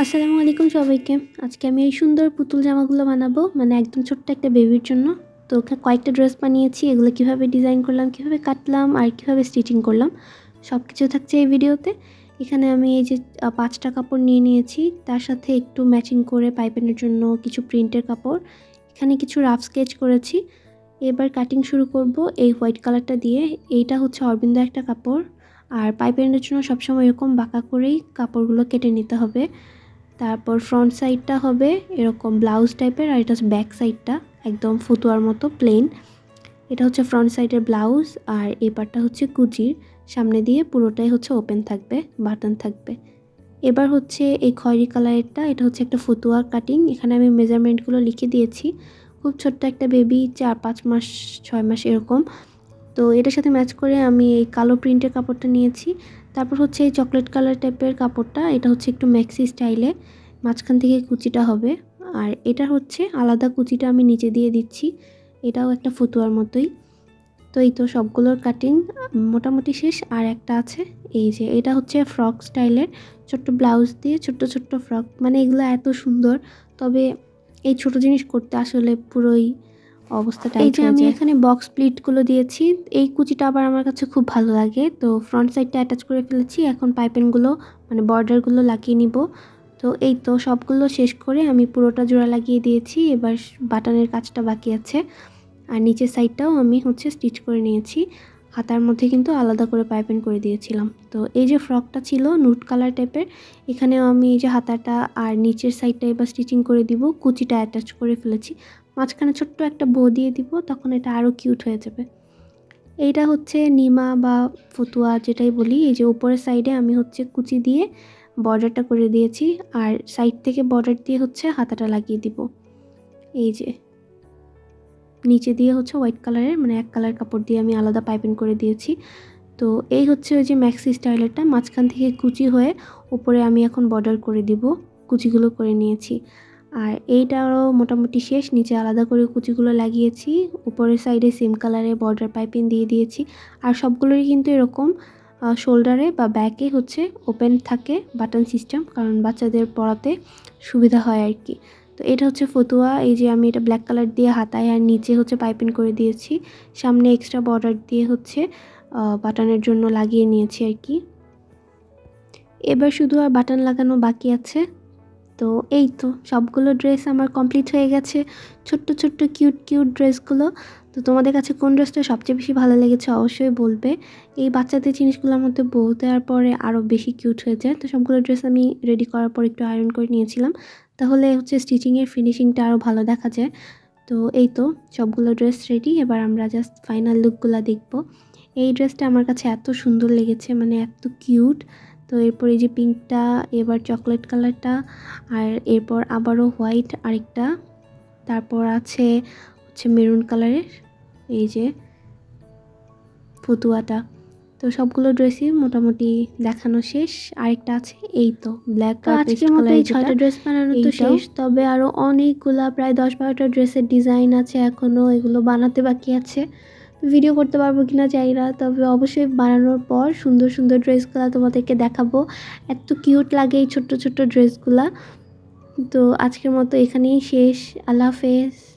আসসালামু আলাইকুম সবাইকে। আজকে আমি এই সুন্দর পুতুল জামাগুলো বানাবো মানে একদম ছোট্ট একটা বেবির জন্য। তো ওখানে কয়েকটা ড্রেস বানিয়েছি, এগুলো কীভাবে ডিজাইন করলাম, কীভাবে কাটলাম, আর কীভাবে স্টিচিং করলাম সব কিছু থাকছে এই ভিডিওতে। এখানে আমি এই যে পাঁচটা কাপড় নিয়ে নিয়েছি, তার সাথে একটু ম্যাচিং করে পাইপেনের জন্য কিছু প্রিন্টের কাপড়। এখানে কিছু রাফ স্কেচ করেছি। এবার কাটিং শুরু করব এই হোয়াইট কালারটা দিয়ে। এইটা হচ্ছে অরবিন্দ একটা কাপড়। আর পাইপেনের জন্য সবসময় এরকম বাঁকা করেই কাপড়গুলো কেটে নিতে হবে। তারপর ফ্রন্ট সাইডটা হবে এরকম ব্লাউজ টাইপের আর এটা হচ্ছে ব্যাক সাইডটা একদম ফুতুয়ার মতো প্লেন এটা হচ্ছে ফ্রন্ট সাইডের ব্লাউজ আর এই পার্টটা হচ্ছে কুচির। সামনে দিয়ে পুরোটাই হচ্ছে ওপেন থাকবে বাটন থাকবে। এবার হচ্ছে এই খয়েরি কালারেরটা, এটা হচ্ছে একটা ফতুয়ার কাটিং এখানে আমি মেজারমেন্টগুলো লিখে দিয়েছি। খুব ছোট্ট একটা বেবি চার, পাঁচ মাস, ছয় মাস এরকম। তো এটার সাথে ম্যাচ করে আমি এই কালো প্রিন্টের কাপড়টা নিয়েছি। তারপর হচ্ছে এই চকলেট কালার টাইপের কাপড়টা, এটা হচ্ছে একটু ম্যাক্সি স্টাইলে মাঝখান থেকে কুচিটা হবে। আর এটা হচ্ছে আলাদা কুচিটা আমি নিচে দিয়ে দিচ্ছি। এটাও একটা ফতুয়ার মতোই। তো এই তো সবগুলোর কাটিং মোটামুটি শেষ। আর একটা আছে, এই যে এটা হচ্ছে ফ্রক স্টাইলের ছোট্ট ব্লাউজ দিয়ে ছোট্ট ছোট্ট ফ্রক মানে এগুলো এত সুন্দর। তবে এই ছোট জিনিস করতে আসলে পুরোই অবস্থাটা এই যে আমি এখানে বক্স প্লিটগুলো দিয়েছি এই কুচিটা আবার আমার কাছে খুব ভালো লাগে। তো ফ্রন্ট সাইডটা অ্যাটাচ করে ফেলেছি এখন পাইপেনগুলো মানে বর্ডারগুলো লাগিয়ে নিব। তো এই তো সবগুলো শেষ করে আমি পুরোটা জোড়া লাগিয়ে দিয়েছি এবার বাটনের কাজটা বাকি আছে। আর নিচের সাইডটাও আমি হচ্ছে স্টিচ করে নিয়েছি। হাতার মধ্যে কিন্তু আলাদা করে পাইপেন করে দিয়েছিলাম। তো এই যে ফ্রকটা ছিল নুট কালার টাইপের এখানেও আমি এই যে হাতাটা আর নিচের সাইডটা এবার স্টিচিং করে দিব। কুচিটা অ্যাটাচ করে ফেলেছি। মাঝখানে ছোট্ট একটা বো দিয়ে দিব, তখন এটা আরও কিউট হয়ে যাবে। এইটা হচ্ছে নিমা বা ফতুয়া যেটাই বলি, এই যে উপরের সাইডে আমি হচ্ছে কুচি দিয়ে বর্ডারটা করে দিয়েছি, আর সাইড থেকে বর্ডার দিয়ে হচ্ছে হাতাটা লাগিয়ে দিব। এই যে, নিচে দিয়ে হচ্ছে হোয়াইট কালারের মানে এক কালার কাপড় দিয়ে আমি আলাদা পাইপিং করে দিয়েছি। তো এই হচ্ছে ওই যে ম্যাক্সি স্টাইলেরটা মাঝখান থেকে কুচি হয়ে উপরে আমি এখন বর্ডার করে দিব, কুচিগুলো করে নিয়েছি। আর এইটারও মোটামুটি শেষ, নিচে আলাদা করে কুচিগুলো লাগিয়েছি, উপরের সাইডে সেম কালারের বর্ডার পাইপিং দিয়ে দিয়েছি, আর সবগুলোরই কিন্তু এরকম শোল্ডারে বা ব্যাকে হচ্ছে ওপেন থাকে বাটন সিস্টেম কারণ বাচ্চাদের পড়াতে সুবিধা হয় আর কি। তো এটা হচ্ছে ফতুয়া, এই যে আমি এটা ব্ল্যাক কালার দিয়ে হাতায় আর নিচে হচ্ছে পাইপিং করে দিয়েছি, সামনে এক্সট্রা বর্ডার দিয়ে হচ্ছে বাটনের জন্য লাগিয়ে নিয়েছি আর কি। এবার শুধু আর বাটন লাগানো বাকি আছে। তো এই তো সবগুলো ড্রেস আমার কমপ্লিট হয়ে গেছে। ছোট্ট ছোট্ট কিউট কিউট ড্রেসগুলো তো তোমাদের কাছে কোন ড্রেসটা সবচেয়ে বেশি ভালো লেগেছে অবশ্যই বলবে। এই বাচ্চাদের জিনিসগুলোর মধ্যে বউ দেওয়ার পরে আরও বেশি কিউট হয়ে যায়। তো সবগুলো ড্রেস আমি রেডি করার পর একটু আয়রন করে নিয়েছিলাম। তাহলে হচ্ছে স্টিচিংয়ের ফিনিশিংটা আরও ভালো দেখা যায়। তো এই তো সবগুলো ড্রেস রেডি এবার আমরা জাস্ট ফাইনাল লুকগুলো দেখব। এই ড্রেসটা আমার কাছে এত সুন্দর লেগেছে মানে এত কিউট তো এরপর এই যে পিঙ্কটা এবার চকলেট কালারটা আর এরপর আবারও হোয়াইট আরেকটা তারপর আছে হচ্ছে মেরুন কালারের এই যে ফতুয়াটা। তো সবগুলো ড্রেসই মোটামুটি দেখানো শেষ আরেকটা আছে এই তো ব্ল্যাক আজকের মতো এই ছয়টা ড্রেস বানানো তো শেষ তবে আরও অনেকগুলা প্রায় দশ বারোটা ড্রেসের ডিজাইন আছে এখনও এগুলো বানাতে বাকি আছে। ভিডিও করতে পারব কিনা জানি না, তবে অবশ্যই বানানোর পর সুন্দর সুন্দর ড্রেসগুলো তোমাদেরকে দেখাবো। এত কিউট লাগে এই ছোট্ট ছোট্ট ড্রেসগুলা। তো আজকের মতো এখানেই শেষ। আল্লাহ হাফেজ।